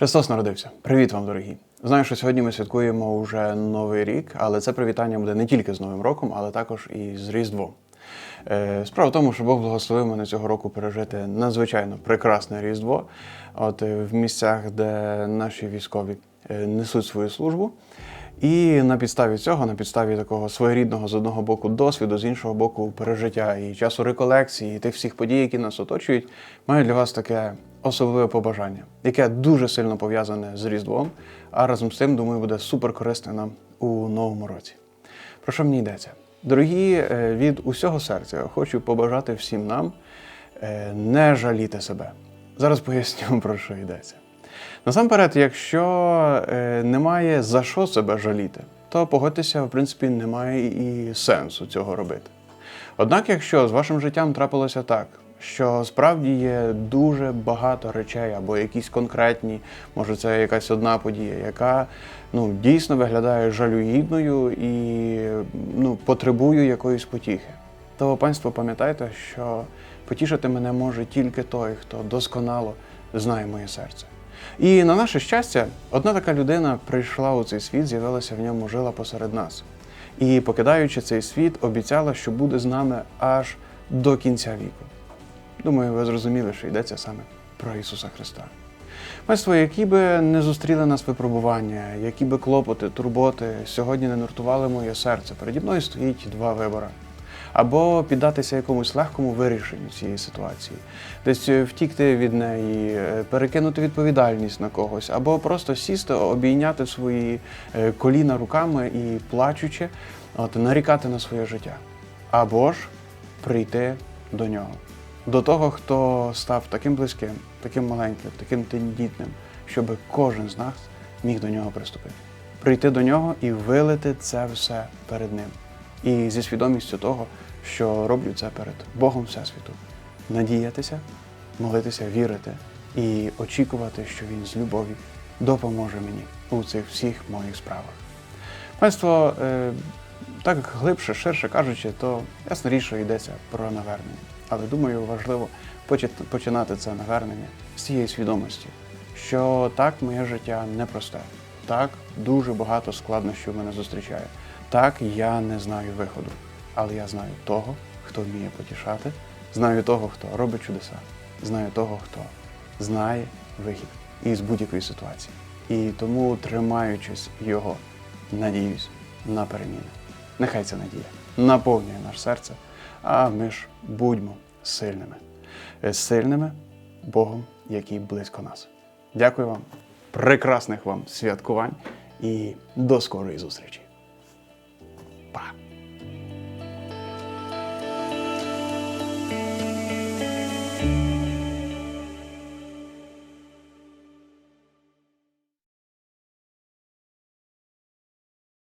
Христос народився. Привіт вам, дорогі! Знаю, що сьогодні ми святкуємо вже новий рік, але це привітання буде не тільки з Новим роком, але також і з Різдвом. Е, Справа в тому, що Бог благословив мене цього року пережити надзвичайно прекрасне Різдво. От е, в місцях, де наші військові е, несуть свою службу. І на підставі цього, на підставі такого своєрідного з одного боку досвіду, з іншого боку, пережиття і часу реколекції, і тих всіх подій, які нас оточують, маю для вас таке особливе побажання, яке дуже сильно пов'язане з Різдвом, а разом з тим, думаю, буде супер корисне нам у новому році. Про що мені йдеться? Дорогі, е, від усього серця хочу побажати всім нам е, не жаліти себе. Зараз поясню, про що йдеться. Насамперед, якщо е, немає за що себе жаліти, то погодьтеся, в принципі, немає і сенсу цього робити. Однак, якщо з вашим життям трапилося так, що справді є дуже багато речей або якісь конкретні, може це якась одна подія, яка ну, дійсно виглядає жалюгідною і ну, потребує якоїсь потіхи, то панство пам'ятайте, що потішити мене може тільки той, хто досконало знає моє серце. І на наше щастя, одна така людина прийшла у цей світ, з'явилася в ньому, жила посеред нас. І, покидаючи цей світ, обіцяла, що буде з нами аж до кінця віку. Думаю, ви зрозуміли, що йдеться саме про Ісуса Христа. Панство, які би не зустріли нас випробування, які би клопоти, турботи сьогодні не нуртували моє серце, переді мною стоїть два вибори. Або піддатися якомусь легкому вирішенню цієї ситуації, десь е, втікти від неї, е, перекинути відповідальність на когось, або просто сісти, обійняти свої е, коліна руками і плачучи, от, нарікати на своє життя. Або ж прийти до нього, до того, хто став таким близьким, таким маленьким, таким тендітним, щоб кожен з нас міг до нього приступити. Прийти до нього і вилити це все перед ним. І зі свідомістю того, що роблю це перед Богом Всесвіту. Надіятися, молитися, вірити і очікувати, що Він з любові допоможе мені у цих всіх моїх справах. Панство, е, так глибше, ширше кажучи, то ясна річ, йдеться про навернення. Але думаю, важливо почи- починати це навернення з цієї свідомості, що так моє життя непросте, так дуже багато складнощів мене зустрічає. Так я не знаю виходу, але я знаю того, хто вміє потішати, знаю того, хто робить чудеса, знаю того, хто знає вихід із будь-якої ситуації. І тому, тримаючись його, надіюсь на переміни. Нехай ця надія наповнює наше серце, а ми ж будьмо сильними. Е, Сильними Богом, який близько нас. Дякую вам, прекрасних вам святкувань і до скорої зустрічі. Па!